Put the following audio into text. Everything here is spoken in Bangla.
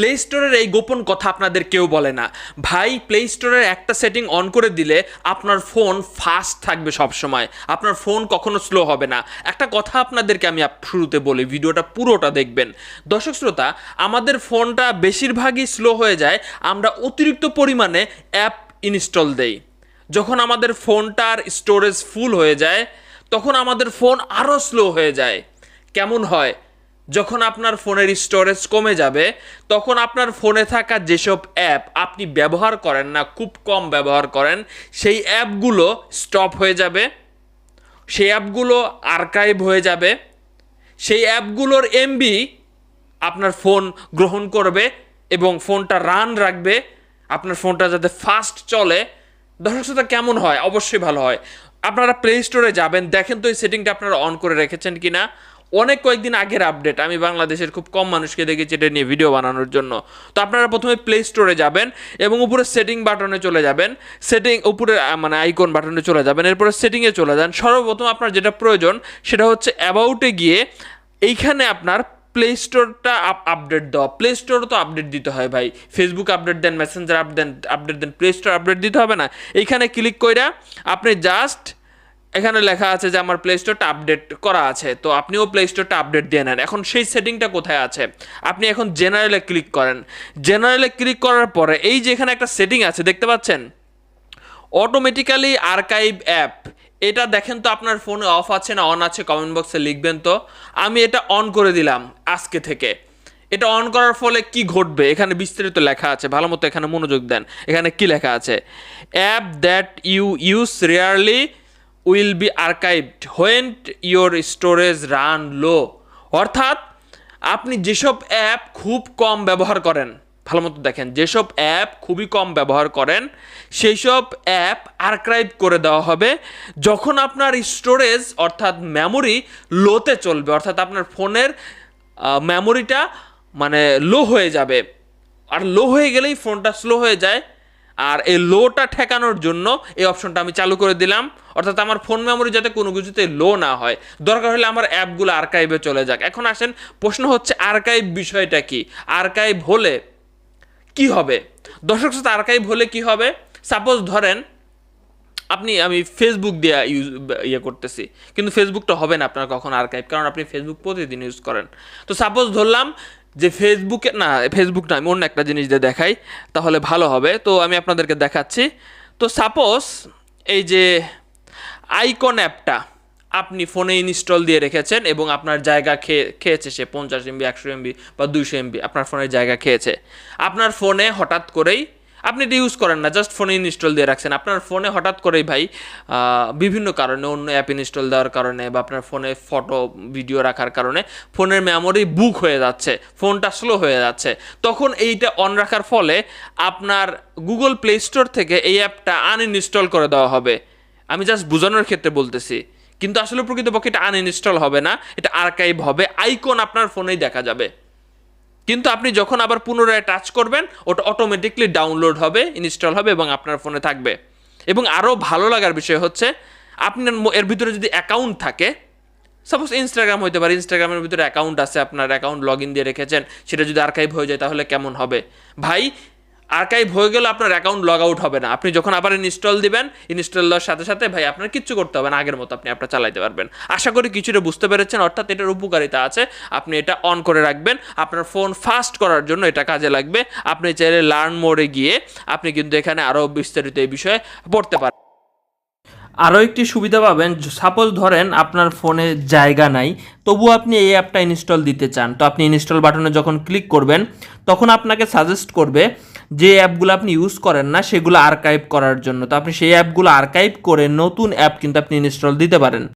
প্লে স্টোরের এই গোপন কথা আপনাদের কেউ বলে না। ভাই প্লে স্টোরের একটা সেটিং অন করে দিলে আপনার ফোন ফাস্ট থাকবে সব সময় আপনার ফোন কখনো স্লো হবে না। একটা কথা আপনাদেরকে আমি শুরুতে বলি, ভিডিওটা পুরোটা দেখবেন। দর্শক শ্রোতা, আমাদের ফোনটা বেশিরভাগই স্লো হয়ে যায়, আমরা অতিরিক্ত পরিমাণে অ্যাপ ইনস্টল দেই। যখন আমাদের ফোনটার স্টোরেজ ফুল হয়ে যায়, তখন আমাদের ফোন আরও স্লো হয়ে যায়। কেমন হয়? যখন আপনার ফোনের স্টোরেজ কমে যাবে, তখন আপনার ফোনে থাকা যেসব অ্যাপ আপনি ব্যবহার করেন না, খুব কম ব্যবহার করেন, সেই অ্যাপগুলো স্টপ হয়ে যাবে, সেই অ্যাপগুলো আর্কাইভ হয়ে যাবে, সেই অ্যাপগুলোর এমবি আপনার ফোন গ্রহণ করবে এবং ফোনটা রান রাখবে, আপনার ফোনটা যাতে ফাস্ট চলে। দর্শক শ্রোতা, কেমন হয়? অবশ্যই ভালো হয়। আপনারা প্লে স্টোরে যাবেন, দেখেন তো এই সেটিংটা আপনারা অন করে রেখেছেন কিনা। অনেক কয়েকদিন আগের আপডেট আমি বাংলাদেশের খুব কম মানুষকে দেখেছি এটা নিয়ে ভিডিও বানানোর জন্য। তো আপনারা প্রথমে প্লে স্টোরে যাবেন এবং উপরে সেটিং বাটনে চলে যাবেন। সেটিং উপরে মানে আইকন বাটনে চলে যাবেন। এরপরে সেটিংয়ে চলে যান। সর্বপ্রথম আপনার যেটা প্রয়োজন, সেটা হচ্ছে অ্যাবাউটে গিয়ে এইখানে আপনার প্লে স্টোরটা আপডেট দেওয়া। প্লে স্টোরও তো আপডেট দিতে হয় ভাই। ফেসবুক আপডেট দেন মেসেঞ্জার আপডেট আপডেট দেন প্লে স্টোর আপডেট দিতে হবে না। এইখানে ক্লিক কইরা আপনি জাস্ট এখানে লেখা আছে যে আমার প্লে স্টোরটা আপডেট করা আছে। তো আপনিও প্লে স্টোরটা আপডেট দিয়ে নেন। এখন সেই সেটিংটা কোথায় আছে? আপনি এখন জেনারেলে ক্লিক করেন। জেনারেলে ক্লিক করার পরে এই যে এখানে একটা সেটিং আছে, দেখতে পাচ্ছেন? অটোমেটিক্যালি আর্কাইভ অ্যাপ এটা দেখেন তো আপনার ফোনে অফ আছে না অন আছে কমেন্ট বক্সে লিখবেন তো। আমি এটা অন করে দিলাম আজকে থেকে। এটা অন করার ফলে কি ঘটবে? এখানে বিস্তারিত লেখা আছে। ভালো মতো এখানে মনোযোগ দেন। এখানে কি লেখা আছে? App that you use rarely will be archived when your storage run low অর্থাৎ, আপনি যেসব অ্যাপ খুব কম ব্যবহার করেন, ভালো মতো দেখেন, যেসব অ্যাপ খুবই কম ব্যবহার করেন সেই সব অ্যাপ আর্কাইভ করে দেওয়া হবে যখন আপনার স্টোরেজ অর্থাৎ মেমোরি লোতে চলবে। অর্থাৎ আপনার ফোনের মেমোরিটা মানে লো হয়ে যাবে। আর লো হয়ে গেলেই ফোনটা স্লো হয়ে যায়। আর এই লোটা ঠেকানোর জন্য এই অপশনটা আমি চালু করে দিলাম। অর্থাৎ আমার ফোন মেমোরি যাতে কোনো কিছুতে লো না হয়। দরকার হলে আমার অ্যাপগুলো আর্কাইভে চলে যাক। এখন আসেন, প্রশ্ন হচ্ছে আর্কাইভ বিষয়টা কি? আর্কাইভ হলে কি হবে? দর্শক সাথে আর্কাইভ হলে কি হবে? সাপোজ ধরেন, আপনি, আমি ফেসবুক দিয়ে ইউজ ইয়ে করতেছি। কিন্তু ফেসবুকটা হবে না আপনার কখন আর্কাইভ কারণ আপনি ফেসবুক প্রতিদিন ইউজ করেন। তো সাপোজ ধরলাম যে ফেসবুকে না ফেসবুক না, আমি অন্য একটা জিনিস দিয়ে দেখাই, তাহলে ভালো হবে। তো আমি আপনাদেরকে দেখাচ্ছি। তো সাপোজ এই যে আইকন অ্যাপটা আপনি ফোনে ইনস্টল দিয়ে রেখেছেন এবং আপনার জায়গা খেয়ে খেয়েছে সে পঞ্চাশ এমবি একশো এমবি বা দুইশো এমবি আপনার ফোনের জায়গা খেয়েছে। আপনার ফোনে হঠাৎ করেই আপনি এটা ইউজ করেন না জাস্ট ফোনে ইনস্টল দিয়ে রাখছেন। আপনার ফোনে হঠাৎ করেই ভাই বিভিন্ন কারণে, অন্য অ্যাপ ইনস্টল দেওয়ার কারণে বা আপনার ফোনে ফটো ভিডিও রাখার কারণে ফোনের মেমোরি বুক হয়ে যাচ্ছে ফোনটা স্লো হয়ে যাচ্ছে। তখন এইটা অন রাখার ফলে আপনার গুগল প্লে স্টোর থেকে এই অ্যাপটা আনইনস্টল করে দেওয়া হবে। আমি জাস্ট বোঝানোর ক্ষেত্রে বলতেছি, কিন্তু আসলে প্রকৃতপক্ষে এটা আনইনস্টল হবে না, এটা আর্কাইভ হবে আইকন আপনার ফোনেই দেখা যাবে। কিন্তু আপনি যখন আবার পুনরায় টাচ করবেন, ওটা অটোমেটিকলি ডাউনলোড হবে ইনস্টল হবে এবং আপনার ফোনে থাকবে। এবং আরও ভালো লাগার বিষয় হচ্ছে, আপনার এর ভিতরে যদি অ্যাকাউন্ট থাকে সাপোজ ইনস্টাগ্রাম হইতে পারে ইনস্টাগ্রামের ভিতরে অ্যাকাউন্ট আছে, আপনার অ্যাকাউন্ট লগ ইন দিয়ে রেখেছেন, সেটা যদি আর্কাইভ হয়ে যায় তাহলে কেমন হবে? ভাই আর্কাইভ হয়ে গেলে আপনার অ্যাকাউন্ট লগ আউট হবে না। আপনি যখন আবার ইনস্টল দিবেন ইনস্টল দেওয়ার সাথে সাথে ভাই আপনার কিচ্ছু করতে হবে না, আগের মতো আপনি আপনার চালাইতে পারবেন। আশা করি কিছুটা বুঝতে পেরেছেন, অর্থাৎ এটার উপকারিতা আছে। আপনি এটা অন করে রাখবেন। আপনার ফোন ফাস্ট করার জন্য এটা কাজে লাগবে। আপনি চাইলে লার্ন মোডে গিয়ে আপনি কিন্তু এখানে আরও বিস্তারিত এই বিষয়ে পড়তে পারেন আরও একটি সুবিধা পাবেন সাপোজ ধরেন আপনার ফোনে জায়গা নাই তবু আপনি এই অ্যাপটা ইনস্টল দিতে চান। তো আপনি ইনস্টল বাটনে যখন ক্লিক করবেন, তখন আপনাকে সাজেস্ট করবে যে অ্যাপগুলো আপনি ইউজ করেন না, সেগুলো আর্কাইভ করার জন্য। তো আপনি সেই অ্যাপগুলো আর্কাইভ করে নতুন অ্যাপ কিন্তু আপনি ইনস্টল দিতে পারেন।